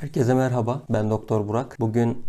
Herkese merhaba. Ben Doktor Burak. Bugün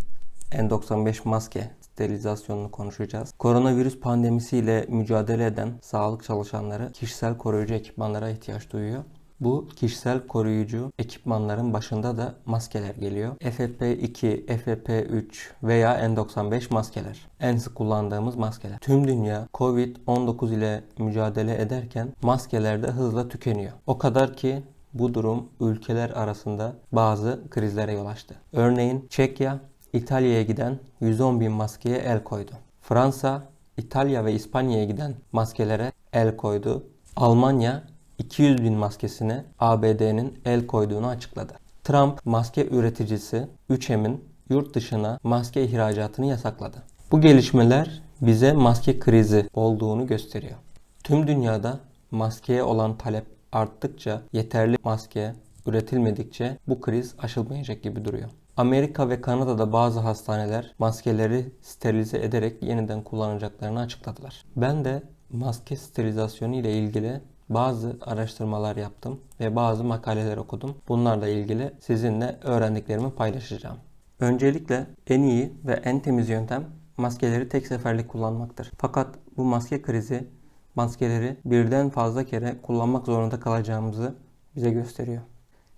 N95 maske sterilizasyonunu konuşacağız. Koronavirüs pandemisiyle mücadele eden sağlık çalışanları kişisel koruyucu ekipmanlara ihtiyaç duyuyor. Bu kişisel koruyucu ekipmanların başında da maskeler geliyor. FFP2, FFP3 veya N95 maskeler. En sık kullandığımız maskeler. Tüm dünya Covid-19 ile mücadele ederken maskeler de hızla tükeniyor. O kadar ki bu durum ülkeler arasında bazı krizlere yol açtı. Örneğin Çekya, İtalya'ya giden 110 bin maskeye el koydu. Fransa, İtalya ve İspanya'ya giden maskelere el koydu. Almanya 200 bin maskesine ABD'nin el koyduğunu açıkladı. Trump maske üreticisi 3M'in yurt dışına maske ihracatını yasakladı. Bu gelişmeler bize maske krizi olduğunu gösteriyor. Tüm dünyada maskeye olan talep arttıkça yeterli maske üretilmedikçe bu kriz aşılmayacak gibi duruyor. Amerika ve Kanada'da bazı hastaneler maskeleri sterilize ederek yeniden kullanacaklarını açıkladılar. Ben de maske sterilizasyonu ile ilgili bazı araştırmalar yaptım ve bazı makaleler okudum. Bunlarla ilgili sizinle öğrendiklerimi paylaşacağım. Öncelikle en iyi ve en temiz yöntem maskeleri tek seferlik kullanmaktır. Fakat bu maske krizi maskeleri birden fazla kere kullanmak zorunda kalacağımızı bize gösteriyor.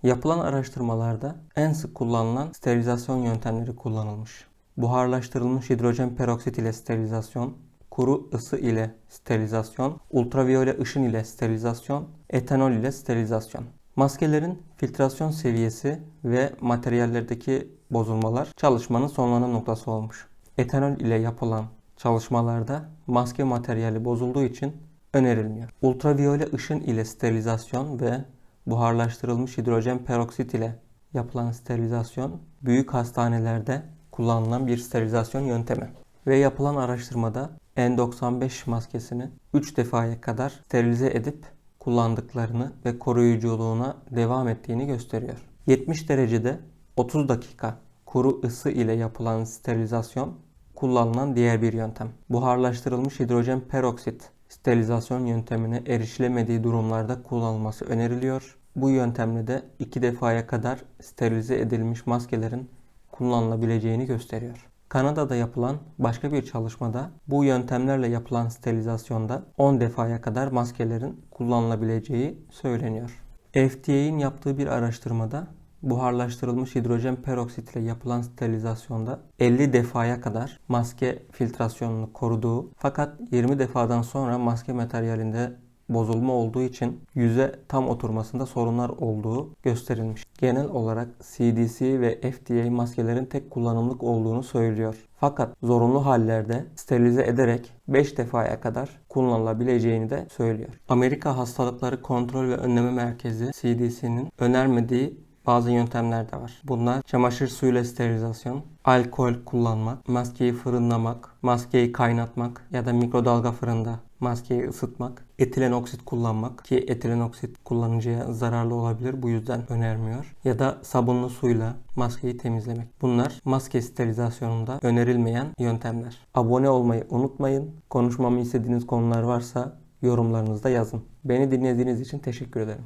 Yapılan araştırmalarda en sık kullanılan sterilizasyon yöntemleri kullanılmış. Buharlaştırılmış hidrojen peroksit ile sterilizasyon, kuru ısı ile sterilizasyon, ultraviyole ışın ile sterilizasyon, etanol ile sterilizasyon. Maskelerin filtrasyon seviyesi ve materyallerdeki bozulmalar çalışmanın sonlanan noktası olmuş. Etanol ile yapılan çalışmalarda maske materyali bozulduğu için önerilmiyor. Ultraviyole ışın ile sterilizasyon ve buharlaştırılmış hidrojen peroksit ile yapılan sterilizasyon büyük hastanelerde kullanılan bir sterilizasyon yöntemi. Ve yapılan araştırmada N95 maskesini 3 defaya kadar sterilize edip kullandıklarını ve koruyuculuğuna devam ettiğini gösteriyor. 70 derecede 30 dakika kuru ısı ile yapılan sterilizasyon kullanılan diğer bir yöntem. Buharlaştırılmış hidrojen peroksit sterilizasyon yöntemine erişilemediği durumlarda kullanılması öneriliyor. Bu yöntemle de 2 defaya kadar sterilize edilmiş maskelerin kullanılabileceğini gösteriyor. Kanada'da yapılan başka bir çalışmada bu yöntemlerle yapılan sterilizasyonda 10 defaya kadar maskelerin kullanılabileceği söyleniyor. FDA'nin yaptığı bir araştırmada buharlaştırılmış hidrojen peroksit ile yapılan sterilizasyonda 50 defaya kadar maske filtrasyonunu koruduğu fakat 20 defadan sonra maske materyalinde bozulma olduğu için yüze tam oturmasında sorunlar olduğu gösterilmiş. Genel olarak CDC ve FDA maskelerin tek kullanımlık olduğunu söylüyor. Fakat zorunlu hallerde sterilize ederek 5 defaya kadar kullanılabileceğini de söylüyor. Amerika Hastalıkları Kontrol ve Önleme Merkezi CDC'nin önermediği bazı yöntemler de var. Bunlar çamaşır suyuyla sterilizasyon, alkol kullanmak, maskeyi fırınlamak, maskeyi kaynatmak ya da mikrodalga fırında maskeyi ısıtmak, etilen oksit kullanmak ki etilen oksit kullanıcıya zararlı olabilir bu yüzden önermiyor. Ya da sabunlu suyla maskeyi temizlemek. Bunlar maske sterilizasyonunda önerilmeyen yöntemler. Abone olmayı unutmayın. Konuşmamı istediğiniz konular varsa yorumlarınızda yazın. Beni dinlediğiniz için teşekkür ederim.